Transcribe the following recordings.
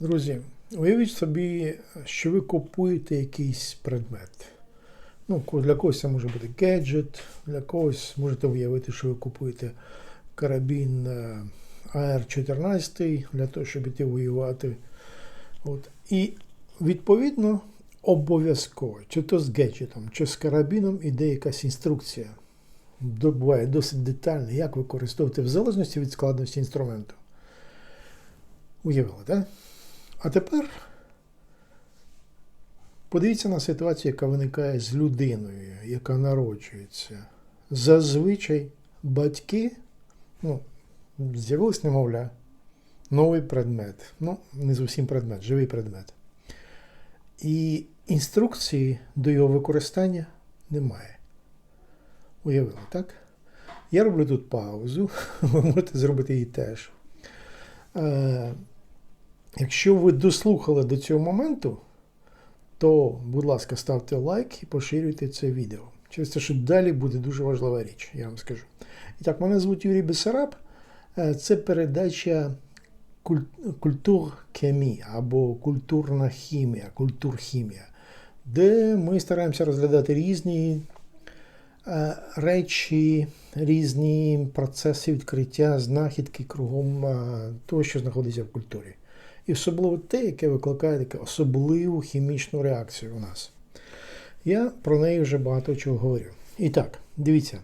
Друзі, уявіть собі, що ви купуєте якийсь предмет. Ну, для когось це може бути гаджет, для когось можете уявити, що ви купуєте карабін е, АР-14 для того, щоб іти воювати. От. І відповідно обов'язково, чи то з гаджетом, чи з карабіном іде якась інструкція. Буває досить детальна, як використовувати в залежності від складності інструменту. Уявили, так? А тепер подивіться на ситуацію, яка виникає з людиною, яка народжується. Зазвичай батьки, ну, з'явилось немовля, новий предмет. Ну, не зовсім предмет, живий предмет. І інструкції до його використання немає. Уявили, так? Я роблю тут паузу, ви можете зробити її теж. Якщо ви дослухали до цього моменту, то, будь ласка, ставте лайк і поширюйте це відео. Через те, що далі буде дуже важлива річ, я вам скажу. І так, мене звуть Юрій Бесараб. Е, Це передача культур-хемія або культурна хімія, культурхімія, де ми стараємося розглядати різні е, речі, різні процеси відкриття, знахідки кругом е, того, що знаходиться в культурі. І особливо те, яке викликає таку особливу хімічну реакцію у нас. Я про неї вже багато чого говорю. І так, дивіться,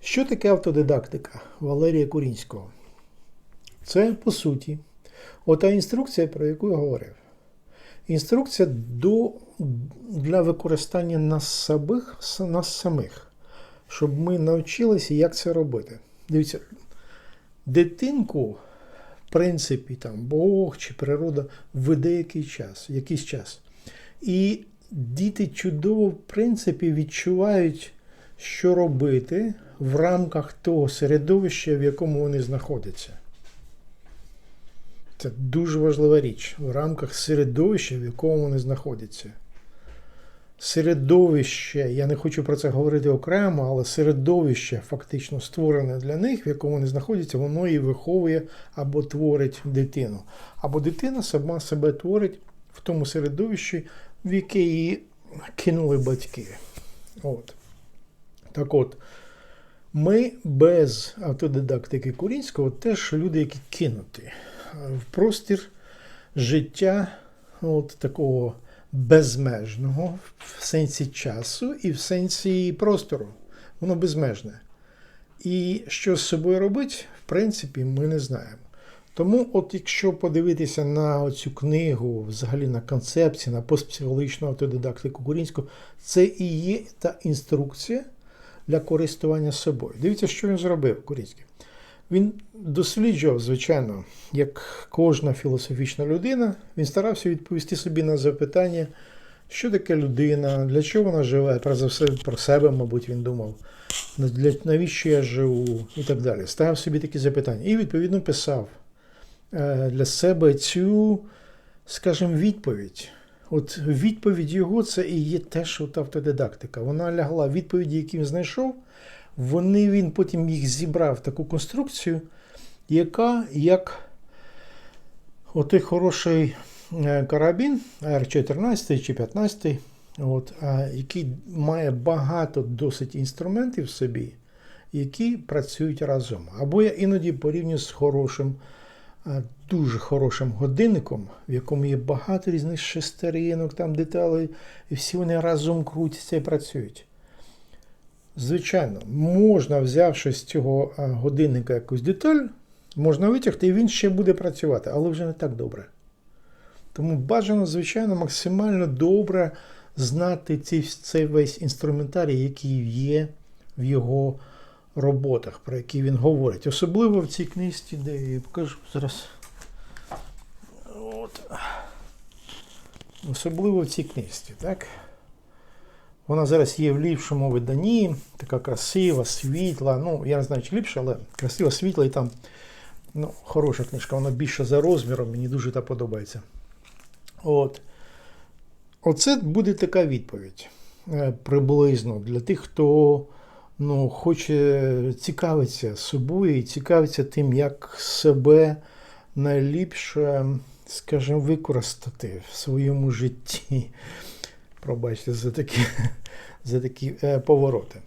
що таке автодидактика Валерія Курінського? Це, по суті, ота інструкція, про яку я говорив. Інструкція до, для використання нас самих, нас самих, щоб ми навчилися, як це робити. Дивіться, дитинку, в принципі, там, Бог чи природа веде який час, якийсь час. І діти чудово, в принципі, відчувають, що робити в рамках того середовища, в якому вони знаходяться. Це дуже важлива річ в рамках середовища, в якому вони знаходяться. Середовище, я не хочу про це говорити окремо, але середовище фактично створене для них, в якому вони знаходяться, воно і виховує або творить дитину. Або дитина сама себе творить в тому середовищі, в яке її кинули батьки. От. Так от, ми без автодидактики Курінського теж люди, які кинуті в простір життя от такого безмежного в сенсі часу і в сенсі простору. Воно безмежне. І що з собою робить, в принципі, ми не знаємо. Тому, от якщо подивитися на цю книгу, взагалі на концепцію, на постпсихологічну автодидактику Курінського, це і є та інструкція для користування собою. Дивіться, що він зробив Курінський. Він досліджував, звичайно, як кожна філософічна людина, він старався відповісти собі на запитання, що таке людина, для чого вона живе, про за все про себе, мабуть, він думав, навіщо я живу і так далі. Ставив собі такі запитання. І, відповідно, писав е, для себе цю, скажімо, відповідь. От відповідь його це і є теж от автодидактика. Вона лягла відповіді, які він знайшов вони він потім їх зібрав таку конструкцію, яка як отой хороший е, карабін R14 чи 15, от, який має багато досить інструментів в собі, які працюють разом. Або я іноді порівнюю з хорошим, дуже хорошим годинником, в якому є багато різних шестеринок, там деталей, і всі вони разом крутяться і працюють. Звичайно, можна, взявши з цього годинника якусь деталь, можна витягти, і він ще буде працювати, але вже не так добре. Тому бажано, звичайно, максимально добре знати ці, цей весь інструментарій, який є в його роботах, про які він говорить. Особливо в цій книжці, де я покажу зараз. От. Особливо в цій книжці, так? Вона зараз є в ліпшому виданні, така красива, світла. Ну, я не знаю, чи ліпша, але красива, світла і там ну, хороша книжка, вона більша за розміром, мені дуже та подобається. От. Оце буде така відповідь е, приблизно для тих, хто ну, хоче цікавитися собою і цікавиться тим, як себе найліпше скажімо, використати в своєму житті. Пробачте за такі, за такі е, повороти.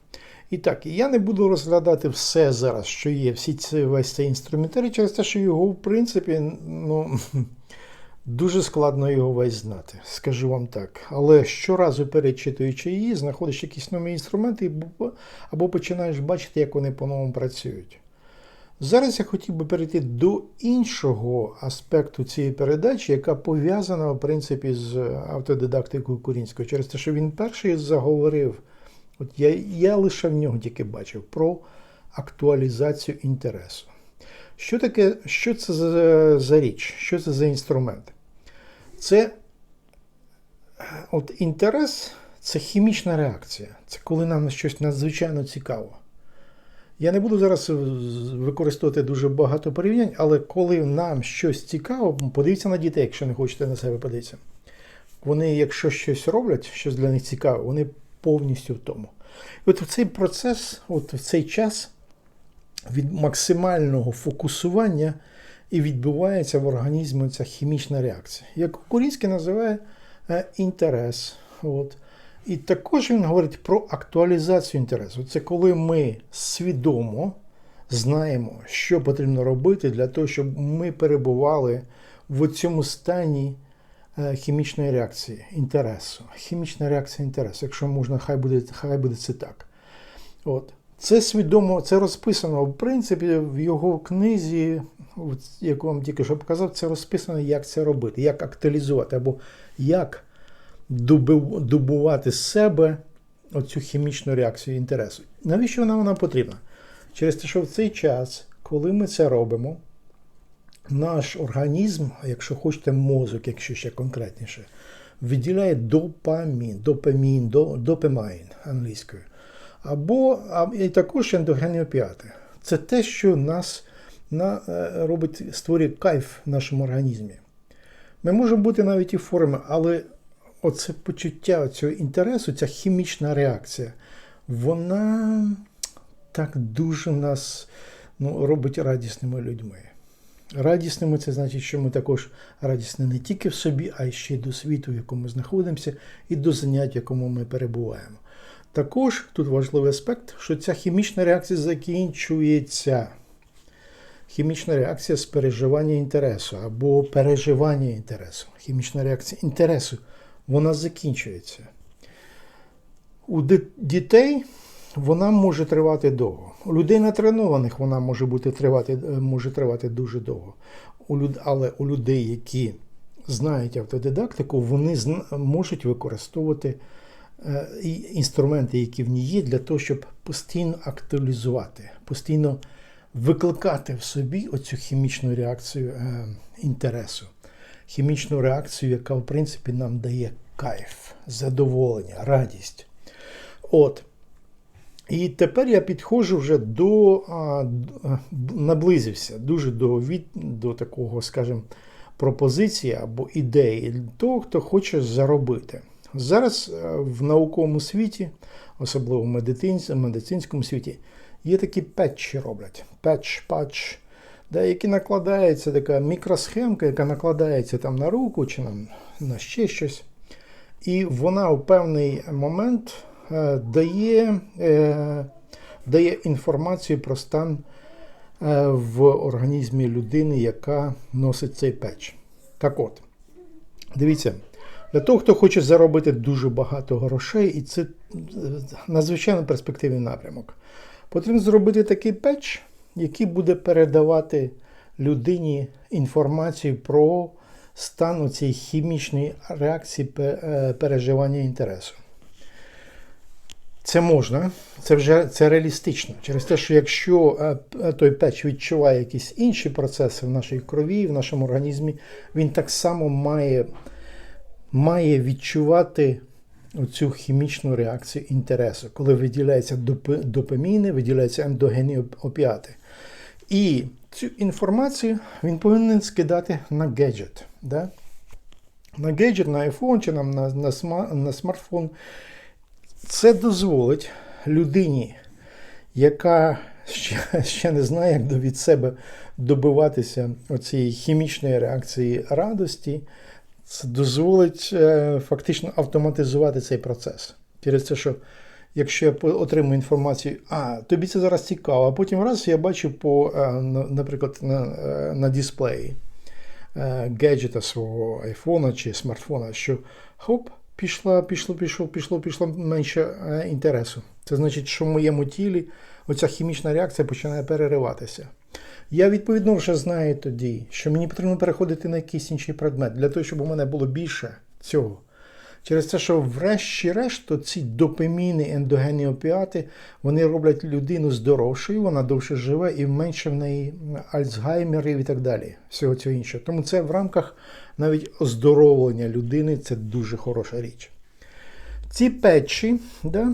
І так, я не буду розглядати все зараз, що є, всі ці, весь цей інструментарій, через те, що його, в принципі, ну, дуже складно його весь знати, скажу вам так. Але щоразу перечитуючи її, знаходиш якісь нові інструменти або- починаєш бачити, як вони по-новому працюють. Зараз я хотів би перейти до іншого аспекту цієї передачі, яка пов'язана, в принципі, з автодидактикою Курінського, через те, що він перший заговорив. От я, я лише в нього тільки бачив про актуалізацію інтересу. Що таке, що це за, за річ? Що це за інструмент? Це от інтерес це хімічна реакція. Це коли нам щось надзвичайно цікаво. Я не буду зараз використовувати дуже багато порівнянь, але коли нам щось цікаво, подивіться на дітей, якщо не хочете на себе подивитися. Вони, якщо щось роблять, щось для них цікаве, вони повністю в тому. І от в цей процес, от в цей час від максимального фокусування і відбувається в організмі ця хімічна реакція. Як Курінський називає е, інтерес. От. І також він говорить про актуалізацію інтересу. Це коли ми свідомо знаємо, що потрібно робити для того, щоб ми перебували в цьому стані е, хімічної реакції інтересу. Хімічна реакція інтересу, якщо можна, хай буде, хай буде це так. От. Це свідомо, це розписано, в принципі, в його книзі, яку вам тільки що показав, це розписано, як це робити, як актуалізувати, або як добувати з себе оцю хімічну реакцію інтересу. Навіщо вона нам потрібна? Через те, що в цей час, коли ми це робимо, наш організм, якщо хочете, мозок, якщо ще конкретніше, виділяє допамін, допамін, до- англійською. Або а, і також ендогенні опіати. Це те, що нас на, е, робить, створює кайф в нашому організмі. Ми можемо бути навіть і в формі, але оце почуття цього інтересу, ця хімічна реакція, вона так дуже нас ну, робить радісними людьми. Радісними це значить, що ми також радісні не тільки в собі, а й ще й до світу, в якому ми знаходимося, і до занять, в якому ми перебуваємо. Також тут важливий аспект, що ця хімічна реакція закінчується. Хімічна реакція з переживання інтересу або переживання інтересу. Хімічна реакція інтересу, вона закінчується. У дітей вона може тривати довго. У людей натренованих вона може бути тривати, е, може тривати дуже довго. Але у людей, які знають автодидактику, вони можуть використовувати е, інструменти, які в ній є, для того, щоб постійно актуалізувати, постійно викликати в собі оцю хімічну реакцію е, інтересу, хімічну реакцію, яка, в принципі, нам дає кайф, задоволення, радість. От. І тепер я підходжу вже до наблизився дуже до, від, до такого, скажімо, пропозиції або ідеї того, хто хоче заробити. Зараз е, в науковому світі, особливо в медицинському світі, є такі патчі роблять. Патч, патч, да, які накладається така мікросхемка, яка накладається там на руку чи на, на ще щось. І вона у певний момент е, дає, е, дає інформацію про стан е, в організмі людини, яка носить цей печ. Так от, дивіться, для того, хто хоче заробити дуже багато грошей, і це е, надзвичайно перспективний напрямок, потрібно зробити такий печ, який буде передавати людині інформацію про стан цієї хімічної реакції е, переживання інтересу. Це можна, це вже це реалістично. Через те, що якщо е, той печ відчуває якісь інші процеси в нашій крові, в нашому організмі, він так само має, має відчувати оцю хімічну реакцію інтересу, коли виділяються доп- допаміни, виділяються ендогенні опіати. І цю інформацію він повинен скидати на гаджет. Да? На гаджет, на iPhone чи на, на, на смартфон. Це дозволить людині, яка ще, ще не знає, як від себе добиватися оцієї хімічної реакції радості, це дозволить е, фактично автоматизувати цей процес. Через те, що якщо я отримую інформацію, а тобі це зараз цікаво, а потім раз я бачу по, е, наприклад, на, е, на дисплеї е, гаджета свого айфона чи смартфона, що хоп, пішла, пішло, пішло, пішло, пішло менше інтересу. Це значить, що в моєму тілі оця хімічна реакція починає перериватися. Я відповідно вже знаю тоді, що мені потрібно переходити на якийсь інший предмет для того, щоб у мене було більше цього. Через те, що врешті-решт, ці допаміни, ендогенні опіати, вони роблять людину здоровшою, вона довше живе і менше в неї альцгаймерів і так далі. Всього цього іншого. Тому це в рамках навіть оздоровлення людини це дуже хороша річ. Ці печі, да,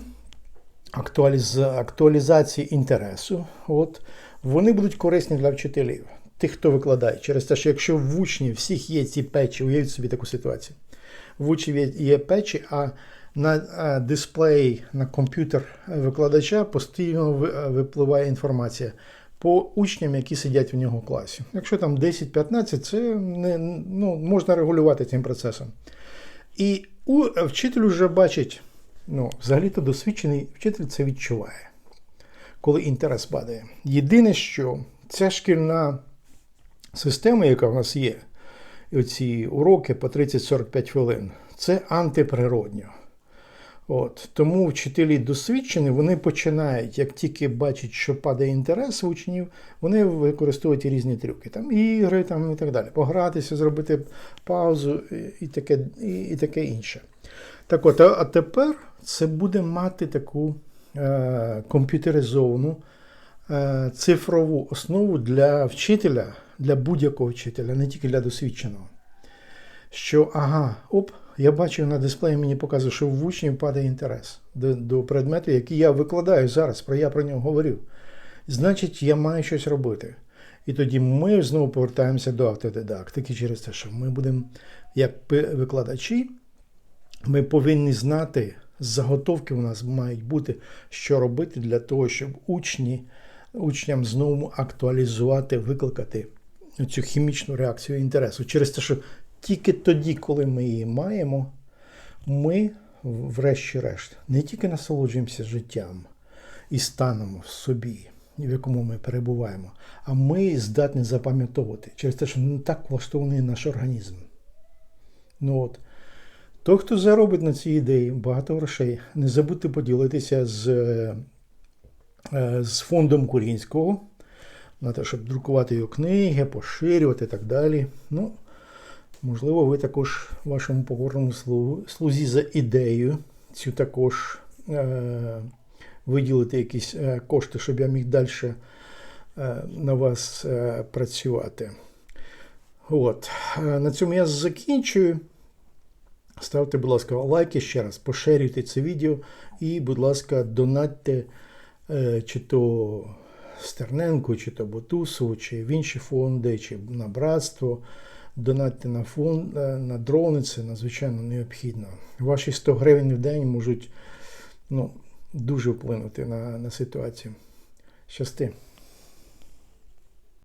актуаліз... актуалізації інтересу, от, вони будуть корисні для вчителів, тих, хто викладає. Через те, що якщо в учнів всіх є ці печі, уявіть собі таку ситуацію. В учнів є- печі, а на е, дисплеї на комп'ютер викладача постійно е, випливає інформація по учням, які сидять в нього класі. Якщо там 10-15, це не, ну, можна регулювати цим процесом. І у, вчитель вже бачить, ну, взагалі-то досвідчений вчитель це відчуває, коли інтерес падає. Єдине, що ця шкільна система, яка в нас є, і оці уроки по 30-45 хвилин, це антиприродньо. От. Тому вчителі досвідчені, вони починають, як тільки бачать, що падає інтерес учнів, вони використовують різні трюки. Там ігри там, і так далі. Погратися, зробити паузу і, таке, і, і таке інше. Так от, а тепер це буде мати таку е, комп'ютеризовану е, цифрову основу для вчителя, для будь-якого вчителя, не тільки для досвідченого. Що, ага, оп, я бачив на дисплеї, мені показує, що в учнів падає інтерес до, до предмету, який я викладаю зараз, про я про нього говорю. Значить, я маю щось робити. І тоді ми знову повертаємося до автодидактики через те, що ми будемо, як викладачі, ми повинні знати, заготовки у нас мають бути, що робити для того, щоб учні, учням знову актуалізувати, викликати цю хімічну реакцію інтересу. Через те, що тільки тоді, коли ми її маємо, ми, врешті-решт, не тільки насолоджуємося життям і станом в собі, в якому ми перебуваємо, а ми здатні запам'ятовувати через те, що не так влаштований наш організм. Ну от. Той, хто заробить на цій ідеї багато грошей, не забудьте поділитися з, е, з фондом Курінського на те, щоб друкувати його книги, поширювати і так далі. Ну, можливо, ви також вашому покорному слузі за ідею цю також е, виділити якісь е, кошти, щоб я міг далі е, на вас е, працювати. От. На цьому я закінчую. Ставте, будь ласка, лайки ще раз, поширюйте це відео і, будь ласка, донатьте чи то Стерненку, чи то Бутусу, чи в інші фонди, чи на братство. Донатьте на фонд, е, на дрони, це надзвичайно необхідно. Ваші 100 гривень в день можуть ну, дуже вплинути на, на ситуацію. Щасти.